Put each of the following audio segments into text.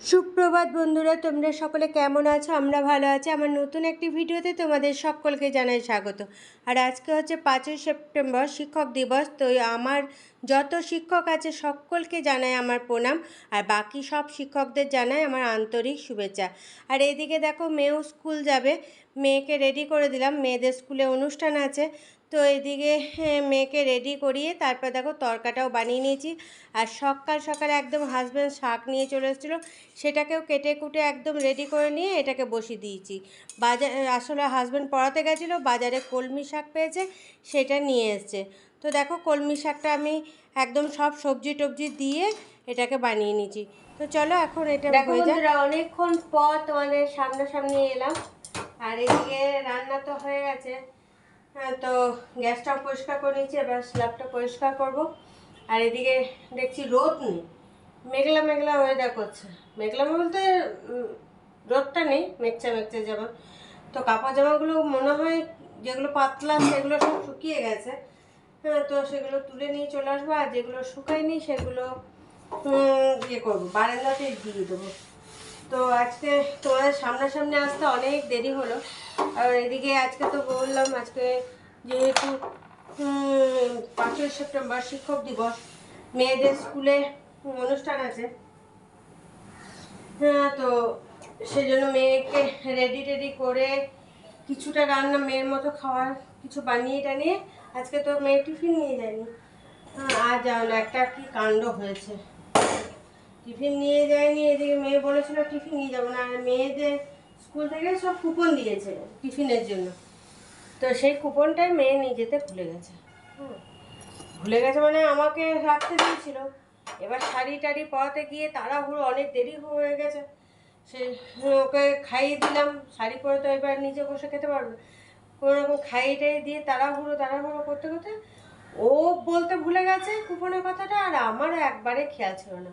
সুপ্রভাত বন্ধুরা, তোমরা সকলে কেমন আছো? আমরা ভালো আছি। আমার নতুন একটি ভিডিওতে তোমাদের সকলকে জানাই স্বাগত। আর আজকে হচ্ছে পাঁচই সেপ্টেম্বর, শিক্ষক দিবস। তো আমার যত শিক্ষক আছে, সকলকে জানাই আমার প্রণাম। আর বাকি সব শিক্ষকদের জানাই আমার আন্তরিক শুভেচ্ছা। আর এদিকে দেখো, মেয়েও স্কুল যাবে। মেয়েকে রেডি করে দিলাম। মেয়েদের স্কুলে অনুষ্ঠান আছে। তো এদিকে হ্যাঁ, মেয়েকে রেডি করিয়ে তারপর দেখো তরকাটাও বানিয়ে নিয়েছি। আর সকাল সকালে একদম হাজব্যান্ড শাক নিয়ে চলে এসেছিল। সেটাকেও কেটে কুটে একদম রেডি করে নিয়ে এটাকে বসিয়ে দিয়েছি। বাজার আসলে হাজব্যান্ড পড়াতে গেছিল বাজারে কলমি শাক পেয়েছে সেটা নিয়ে এসছে। তো দেখো কলমি শাকটা আমি একদম সব সবজি টবজি দিয়ে এটাকে বানিয়ে নিয়েছি। তো চলো এখন এটা দেখো হয়ে অনেকক্ষণ পর তোমাদের সামনাসামনি এলাম। আর এদিকে রান্না তো হয়ে গেছে। তো গ্যাসটাও পরিষ্কার করে নিয়েছি, এবার স্ল্যাবটা পরিষ্কার করব। আর এদিকে দেখছি রোদ নেই। মেঘলা মেঘলা ওয়েদার করছে। মেঘলা বলতে রোদটা নেই, মেঘচা মেঘচা যেমন। তো কাপড় জামাগুলো মনে হয় যেগুলো পাতলা, সেগুলো সব শুকিয়ে গেছে। হ্যাঁ তো সেগুলো তুলে নিয়ে চলে আসব, আর যেগুলো শুকায়নি, সেগুলো ইয়ে করব বারান্দাতে দিয়ে দেবো। তো আজকে তোমাদের সামনাসামনি আসতে অনেক দেরি হলো। আর এদিকে আজকে তো বললাম, আজকে যেহেতু পাঁচই সেপ্টেম্বর শিক্ষক দিবস, মেয়েদের স্কুলে অনুষ্ঠান আছে। হ্যাঁ তো সেই জন্য মেয়েকে রেডি টেডি করে কিছুটা রান্না, মেয়ের মতো খাওয়ার কিছু বানিয়ে টানিয়ে আজকে তো মেয়ে টিফিন নিয়ে যায়নি। হ্যাঁ আর যাও না একটা কি কাণ্ড হয়েছে। টিফিন নিয়ে যায়নি এদিকে মেয়ে বলেছিল টিফিন নিয়ে যাব না। আর মেয়েদের স্কুল থেকে সব কুপন দিয়েছে টিফিনের জন্য। তো সেই কুপনটাই মেয়ে নিয়ে যেতে ভুলে গেছে। হুম। ভুলে গেছে মানে আমাকে রাখতে দিয়েছিল। এবার শাড়ি টাড়ি পরাতে গিয়ে তাড়াহুড়ো অনেক দেরি হয়ে গেছে। সে ওকে খাইয়ে দিলাম শাড়ি পরে তো এবার নিজে বসে খেতে পারবে। কোনো রকম খাইয়ে টাইয়ে দিয়ে তাড়াহুড়ো তাড়াহুড়ো করতে করতে ও বলতে ভুলে গেছে কুপনের কথাটা আর আমারও একবারে খেয়াল ছিল না।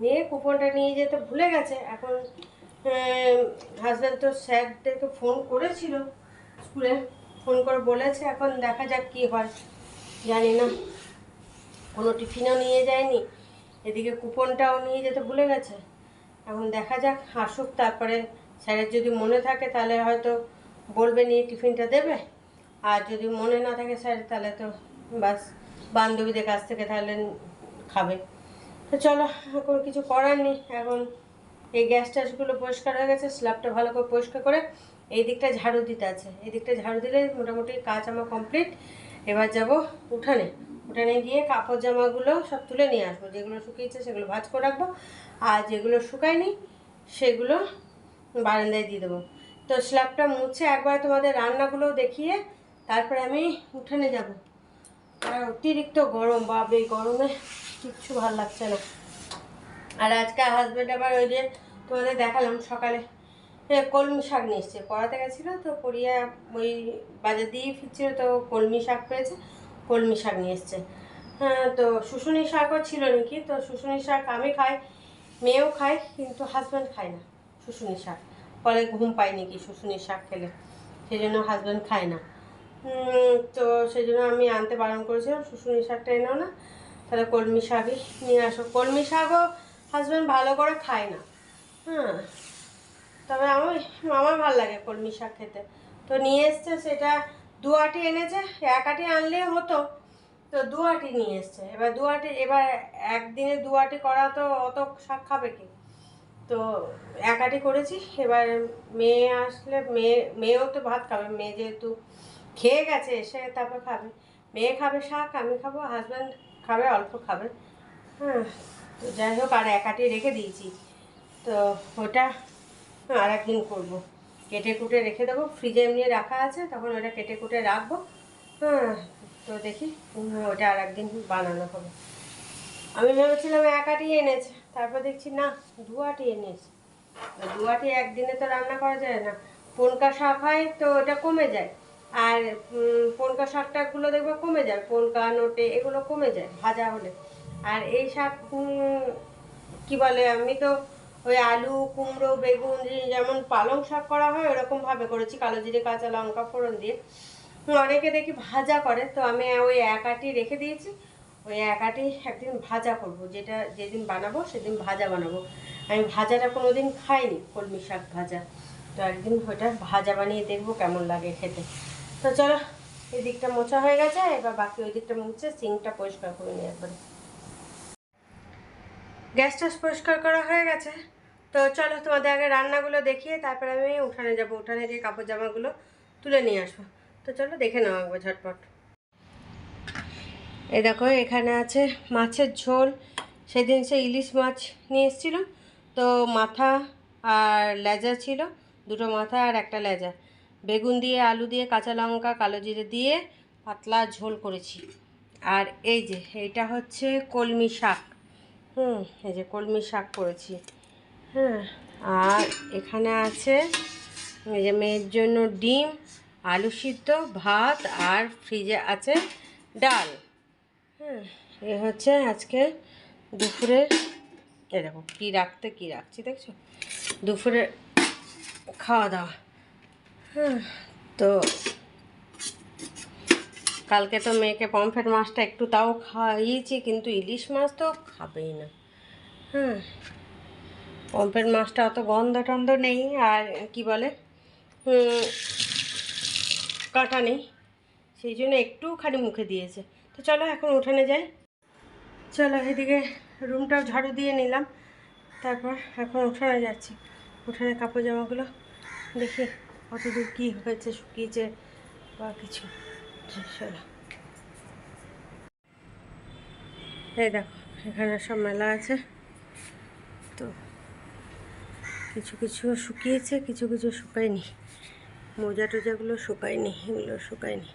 নিয়ে কুপনটা নিয়ে যেতে ভুলে গেছে। এখন হাজব্যান্ড তো স্যারদেরকে ফোন করেছিল স্কুলে ফোন করে বলেছে, এখন দেখা যাক কি হয়। জানি না। কোনো টিফিনও নিয়ে যায়নি, এদিকে কুপনটাও নিয়ে যেতে ভুলে গেছে। এখন দেখা যাক, আসুক তারপরে স্যারের যদি মনে থাকে তাহলে হয়তো বলবে নিয়ে টিফিনটা দেবে। আর যদি মনে না থাকে স্যার তাহলে তো বাস বান্ধবীদের কাছ থেকে তাহলে খাবে। তো চলো, এখন কিছু করার নেই। এখন এই গ্যাস ট্যাসগুলো পরিষ্কার হয়ে গেছে স্ল্যাবটা ভালো করে পরিষ্কার করে এই দিকটা ঝাড়ু দিতে আছে। এই দিকটা ঝাড়ু দিলে মোটামুটি কাজ আমার কমপ্লিট এবার যাব উঠানে। উঠানে গিয়ে কাপড় জামাগুলো সব তুলে নিয়ে আসব। যেগুলো শুকিয়েছে সেগুলো ভাজ করে রাখব। আর যেগুলো শুকায়নি সেগুলো বারান্দায় দিয়ে দেবো। তো স্ল্যাবটা মুছে একবার তোমাদের রান্নাগুলো দেখিয়ে তারপরে আমি উঠানে যাব। আর অতিরিক্ত গরম বাপ এই গরমে কিচ্ছু ভালো লাগছে না। আর আজকে হাজব্যান্ড আবার ওই যে তোমাদের দেখালাম সকালে কলমি শাক নিয়ে এসছে। পড়াতে গেছিল তো পড়িয়া ওই বাজার দিয়ে ফিরছিল, তো কলমি শাক পেয়েছে, কলমি শাক নিয়ে এসছে। হ্যাঁ তো শুশুনি শাকও ছিল নাকি? তো শুশুনি শাক আমি খাই, মেয়েও খায়, কিন্তু হাজব্যান্ড খায় না শুশুনি শাক। পরে ঘুম পায় নাকি শুশুনি শাক খেলে? সেই জন্য হাজব্যান্ড খায় না। তো সেই জন্য আমি আনতে বারণ করেছিলাম শুশুনি শাকটা এনেও না, তাহলে কলমি শাকই নিয়ে আসো। কলমি শাকও হাজব্যান্ড ভালো করে খায় না। হ্যাঁ। তবে আমি আমার ভালো লাগে কলমি শাক খেতে। তো নিয়ে এসছে সেটা দু আটি এনেছে, এক আটি আনলে হতো, তো দু আটি নিয়ে এসছে। এবার দু আটি, এবার একদিনে দু আটি করা তো, অত শাক খাবে কি? তো এক আটি করেছি, এবার মেয়ে আসলে, মেয়ে, মেয়েও তো ভাত খাবে, মেয়ে যেহেতু খেয়ে গেছে, এসে তারপর খাবে। মেয়ে খাবে শাক, আমি খাব হাজব্যান্ড খাবে, অল্প খাবে। হ্যাঁ তো যাই হোক, আর এক আটি রেখে দিয়েছি। তো ওটা আর একদিন করব। কেটে কুটে রেখে দেবো। ফ্রিজে এমনি রাখা আছে, তখন ওটা কেটে কুটে রাখব। হ্যাঁ তো দেখি ওটা আর একদিন বানানো হবে। আমি ভেবেছিলাম এক আটি এনেছে, তারপর দেখছি না দু আটি এনেছে। তো দু আটি একদিনে তো রান্না করা যায় না। পনকা শাক হয়, তো ওটা কমে যায়। আর পনকা শাকটাগুলো দেখবে কমে যায়, পনকা, নোটে, এগুলো কমে যায়, ভাজা হলে। আর এই শাক কি বলে, আমি তো ওই আলু, কুমড়ো, বেগুন যেমন পালং শাক করা হয়, ওরকম ভাবে করেছি, কালো জিরে, কাঁচা লঙ্কা, ফোড়ন দিয়ে। অনেকে দেখি ভাজা করে, তো আমি ওই এক আটি রেখে দিয়েছি, ওই একাটি একদিন ভাজা করব, যেটা যেদিন বানাবো, সেদিন ভাজা বানাবো। আমি ভাজাটা কোনো দিন খাইনি, কলমি শাক ভাজা। তো একদিন ওইটা ভাজা বানিয়ে দেখব কেমন লাগে খেতে। তো চলো এই দিকটা মোছা হয়ে গেছে, এবার বাকি ওই দিকটা মুছে সিঙ্কটা পরিষ্কার করে নিই একবার গ্যাস ট্যাস পরিষ্কার করা হয়ে গেছে। তো চলো তোমাদের আগে রান্নাগুলো দেখিয়ে তারপরে আমি উঠানে যাব। উঠানে গিয়ে কাপড় জামাগুলো তুলে নিয়ে আসব। তো চলো দেখে নাও একবার ঝটপট। এই দেখো, এখানে আছে মাছের ঝোল। সেদিন সে ইলিশ মাছ নিয়ে এসেছিল। তো মাথা আর লেজা ছিল, দুটো মাথা আর একটা লেজা। বেগুন দিয়ে, আলু দিয়ে, কাঁচা লঙ্কা, কালো জিরে দিয়ে পাতলা ঝোল করেছি। আর এই যে, এইটা হচ্ছে কলমি শাক। হুম, এই যে কলমি শাক করেছি। হ্যাঁ আর এখানে আছে এই যে মেয়ের জন্য ডিম, আলু সিদ্ধ, ভাত, আর ফ্রিজে আছে ডাল। হ্যাঁ এ হচ্ছে আজকে দুপুরে এ দেখো, কী রাখতে, কী রাখছি, দেখছ? দুপুরে খাওয়া দাওয়া। তো কালকে তো মেয়েকে পমফ্রেট মাছটা একটু তাও খাইয়েছি, কিন্তু ইলিশ মাছ তো খাবেই না। হ্যাঁ পমফ্রেট মাছটা অত গন্ধ টন্ধ নেই, আর কি বলে কাঁটা নেই, সেই জন্য একটু খালি মুখে দিয়েছে। তো চলো এখন উঠানে যাই। চলো এদিকে রুমটাও ঝাড়ু দিয়ে নিলাম, তারপর এখন উঠানে যাচ্ছি উঠানে কাপড় জামাগুলো দেখি। কতদূর কী হয়েছে শুকিয়েছে বা কিছু। এই দেখো, এখানে সব মেলা আছে। তো কিছু কিছু শুকিয়েছে, কিছু কিছু শুকায়নি। মোজা টোজাগুলো শুকায়নি, এগুলো শুকায়নি।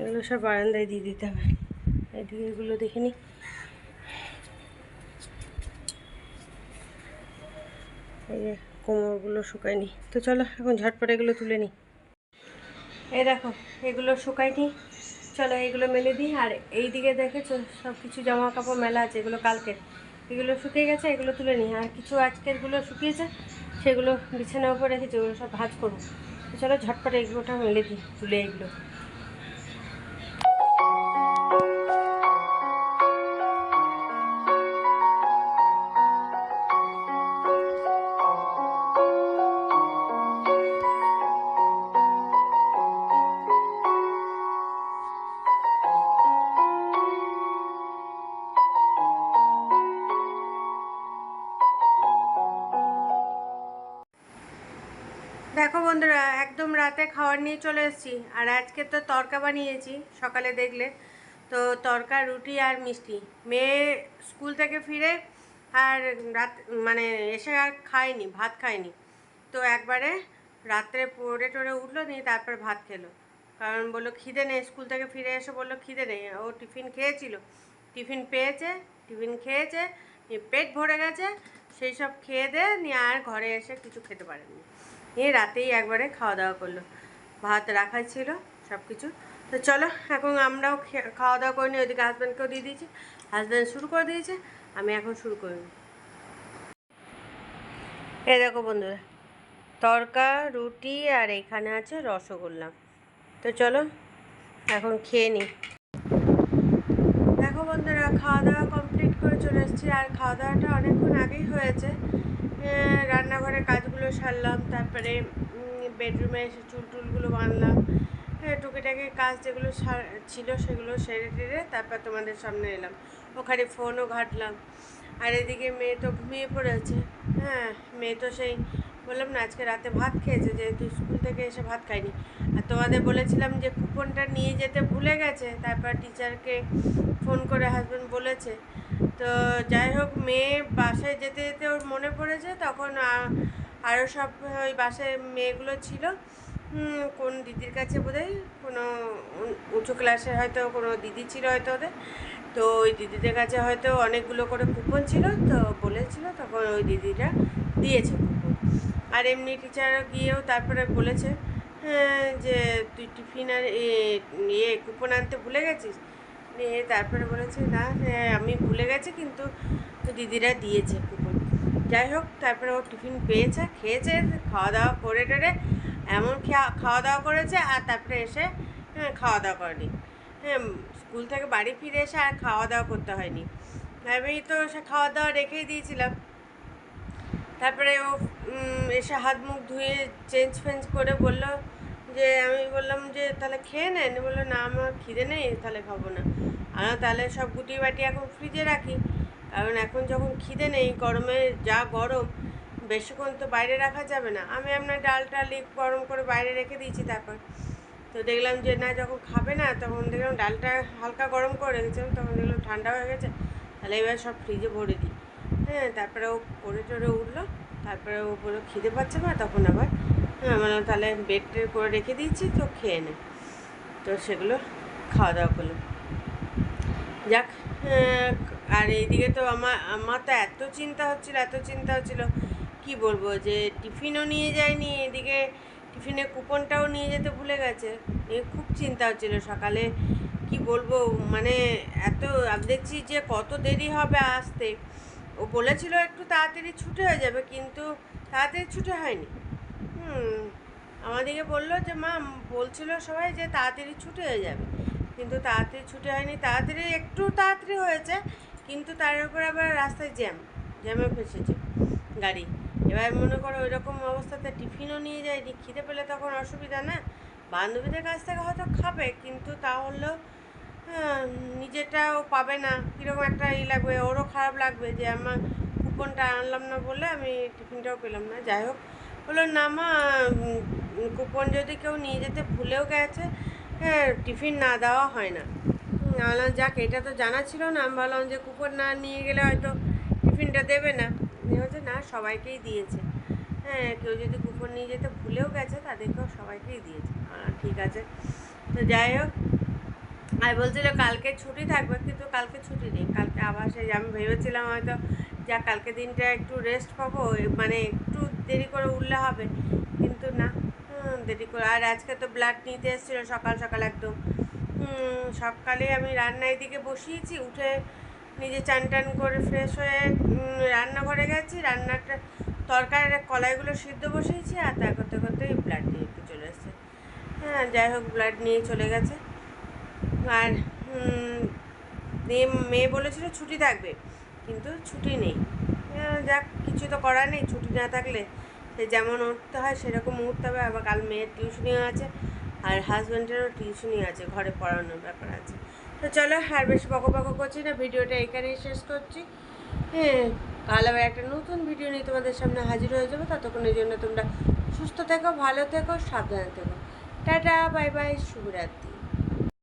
এগুলো সব বারান্দায় দিয়ে দিতে হবে। এদিকে এগুলো দেখিনি এই যে কোমরগুলো শুকায়নি। তো চলো, এখন ঝটপট এগুলো তুলে নিই। এই দেখো, এগুলো শুকায়নি। চলো এগুলো মেলে দিই। আর এই দিকে দেখেছ সব কিছু জামা কাপড় মেলা আছে, এগুলো কালকের। এগুলো শুকিয়ে গেছে, এগুলো তুলে নিই। আর কিছু আজকেরগুলো শুকিয়েছে, সেগুলো বিছানার উপর রেখেছি ওগুলো সব ভাজ করব। চলো, ঝটপট এগুলোটা মেলে দিই, তুলে এগুলো। দেখো বন্ধুরা, একদম রাতে খাওয়ার নিয়ে চলে এসেছি। আর আজকে তো তরকা বানিয়েছি, সকালে দেখলে। তো তরকা, রুটি আর মিষ্টি। মেয়ে স্কুল থেকে ফিরে আর রাত মানে এসে আর খায়নি, ভাত খায়নি। তো একবারে রাত্রে পড়ে টরে উঠল, নিয়ে তারপর ভাত খেলো। কারণ বলল, খিদে নেই, স্কুল থেকে ফিরে এসে বলল, খিদে নেই। ও টিফিন খেয়েছিল। টিফিন পেয়েছে, টিফিন খেয়েছে পেট ভরে গেছে। সেই সব খেয়ে দে, নিয়ে আর ঘরে এসে কিছু খেতে পারেনি। নিয়ে রাতেই একবারে খাওয়া দাওয়া করল। ভাত রাখা ছিল সব কিছু তো চলো, এখন আমরাও খাওয়া দাওয়া করে নিই, ওইদিকে হাজব্যান্ডকেও দিয়ে দিয়েছি। হাজব্যান্ড শুরু করে দিয়েছে, আমি এখন শুরু করিনি এ দেখো বন্ধুরা, তরকা, রুটি আর এখানে আছে রসগোল্লা। তো চলো, এখন খেয়ে নিই। দেখো বন্ধুরা খাওয়া দাওয়া কমপ্লিট করে চলে এসেছি। আর খাওয়া দাওয়াটা অনেকক্ষণ আগেই হয়েছে। রান্নাঘরের কাজগুলো সারলাম তারপরে বেডরুমে এসে চুল টুলগুলো বাঁধলাম। হ্যাঁ, টুকিটাকি কাজ যেগুলো ছিল সেগুলো সেরে টেরে তারপর তোমাদের সামনে এলাম। ওখানে ফোনও ঘাটলাম। আর এদিকে মেয়ে তো ঘুমিয়ে পড়েছে। হ্যাঁ মেয়ে তো সেই বললাম না আজকে রাতে ভাত খেয়েছে যেহেতু স্কুল থেকে এসে ভাত খাইনি। আর তোমাদের বলেছিলাম যে কুপনটা নিয়ে যেতে ভুলে গেছে তারপর টিচারকে ফোন করে হাজব্যান্ড বলেছে তো যাই হোক মেয়ে বাসায় যেতে যেতে ওর মনে পড়েছে তখন আরও সব ওই বাসায় মেয়েগুলো ছিল। কোন দিদির কাছে বোধহয় কোনো উঁচু ক্লাসে হয়তো কোনো দিদি ছিল হয়তো ওদের। তো ওই দিদিদের কাছে হয়তো অনেকগুলো করে কুপন ছিল তো বলেছিল তখন ওই দিদিটা দিয়েছে কুপন। আর এমনি টিচার গিয়েও তারপরে বলেছে হ্যাঁ, যে তুই টিফিন আর ইয়ে কুপন আনতে ভুলে গেছিস? নিয়ে তারপরে বলেছে না হ্যাঁ, আমি ভুলে গেছি কিন্তু দিদিরা দিয়েছে কুপন যাই হোক তারপরে ও টিফিন পেয়েছে খেয়েছে খাওয়া দাওয়া করে টেরে এমন খাওয়া দাওয়া করেছে আর তারপরে এসে হ্যাঁ, খাওয়া দাওয়া করেনি। হ্যাঁ স্কুল থেকে বাড়ি ফিরে এসে আর খাওয়া দাওয়া করতে হয়নি। আমি তো সে খাওয়া দাওয়া রেখেই দিয়েছিলাম। তারপরে ও এসে হাত মুখ ধুয়ে চেঞ্জ ফেঞ্জ করে বলল যে আমি বললাম যে, তাহলে খেয়ে নেন বলল, না আমার খিদে নেই, তাহলে খাব না। আর তাহলে সব গুটি বাটি এখন ফ্রিজে রাখি। কারণ এখন যখন খিদে নেই, গরমে যা গরম, বেশিক্ষণ তো বাইরে রাখা যাবে না। আমি আপনার ডাল টাল গরম করে বাইরে রেখে দিয়েছি তারপর। তো দেখলাম যে, না, যখন খাবে না, তখন দেখলাম ডালটা হালকা গরম করে রেখেছিলাম তখন দেখলাম ঠান্ডা হয়ে গেছে। তাহলে এবার সব ফ্রিজে ভরে দিই। হ্যাঁ তারপরে ও করে টরে উঠল। তারপরে ও বলল, খিদে পাচ্ছে না তখন আবার হ্যাঁ বললাম তাহলে বেড করে রেখে দিয়েছি, তো খেয়ে নে। তো সেগুলো খাওয়া দাওয়া করল। যাক আর এইদিকে তো আমার আমার তো এত চিন্তা হচ্ছিল, এত চিন্তা হচ্ছিল। কি বলব যে, টিফিনও নিয়ে যায়নি, এদিকে টিফিনে কুপনটাও নিয়ে যেতে ভুলে গেছে। এ খুব চিন্তা হচ্ছিল সকালে। কি বলব মানে এত, আমি দেখছি যে কত দেরি হবে আসতে। ও বলেছিল একটু তাড়াতাড়ি ছুটে হয়ে যাবে, কিন্তু তাড়াতাড়ি ছুটে হয়নি। আমাদেরকে বলল যে মা বলছিল সবাই যে তাড়াতাড়ি ছুটে হয়ে যাবে। কিন্তু তাড়াতাড়ি ছুটে হয়নি তাড়াতাড়ি একটু তাড়াতাড়ি হয়েছে কিন্তু তার উপর আবার রাস্তায় জ্যাম জ্যামে ফেসেছে গাড়ি। এবার মনে করো ওই রকম অবস্থাতে টিফিনও নিয়ে যায়নি খিদে পেলে তখন অসুবিধা না। বান্ধবীদের কাছ থেকে হয়তো খাবে কিন্তু তাহলেও হ্যাঁ, নিজেরটাও পাবে না। কীরকম একটা ই লাগবে ওরও খারাপ লাগবে যে আমার কুপনটা আনলাম না বলে আমি টিফিনটাও পেলাম না। যাই হোক বলল, না মা কুপন যদি কেউ নিয়ে যেতে ভুলেও গেছে হ্যাঁ টিফিন না দেওয়া হয় না। বললাম, যাক, এটা তো জানা ছিল না। আমি ভাবলাম যে কুপন না নিয়ে গেলে হয়তো টিফিনটা দেবে না। হচ্ছে না, সবাইকেই দিয়েছে। হ্যাঁ কেউ যদি কুপন নিয়ে যেতে ভুলেও গেছে, তাদেরকেও সবাইকেই দিয়েছে। ঠিক আছে। তো যাই হোক, আর বলছিল, কালকে ছুটি থাকবে। কিন্তু কালকে ছুটি নেই, কালকে আবার সেই, আমি ভেবেছিলাম হয়তো যা কালকে দিনটা একটু রেস্ট পাবো মানে একটু দেরি করে উঠলে হবে। কিন্তু না দেরি করে, আর আজকে তো ব্লাড নিতে এসেছিল সকাল সকাল একদম। সকালে আমি রান্নার দিকে বসিয়েছি, উঠে নিজে চান টান করে ফ্রেশ হয়ে রান্নাঘরে গেছি, রান্নাটা, তরকারির কলাইগুলো সিদ্ধ বসিয়েছি, আর তা করতে করতেই ব্লাড নিয়ে চলে এসেছে। হ্যাঁ যাই হোক ব্লাড নিয়ে চলে গেছে। আর মেয়ে বলেছিল ছুটি থাকবে। কিন্তু ছুটি নেই। যাক, কিছু তো করার নেই, ছুটি না থাকলে সে যেমন উঠতে হয় সেরকম উঠতে হবে। আবার কাল মেয়ের টিউশনিও আছে আর হাজব্যান্ডেরও টিউশনি আছে, ঘরে পড়ানোর ব্যাপার আছে। তো চলো আর বেশি বকো বকো করছি না, ভিডিওটা এখানেই শেষ করছি। হ্যাঁ কাল আবার একটা নতুন ভিডিও নিয়ে তোমাদের সামনে হাজির হয়ে যাব। ততক্ষণের জন্য তোমরা সুস্থ থেকো, ভালো থেকো, সাবধানে থেকো। টাটা, বাই বাই, শুভরাত্রি।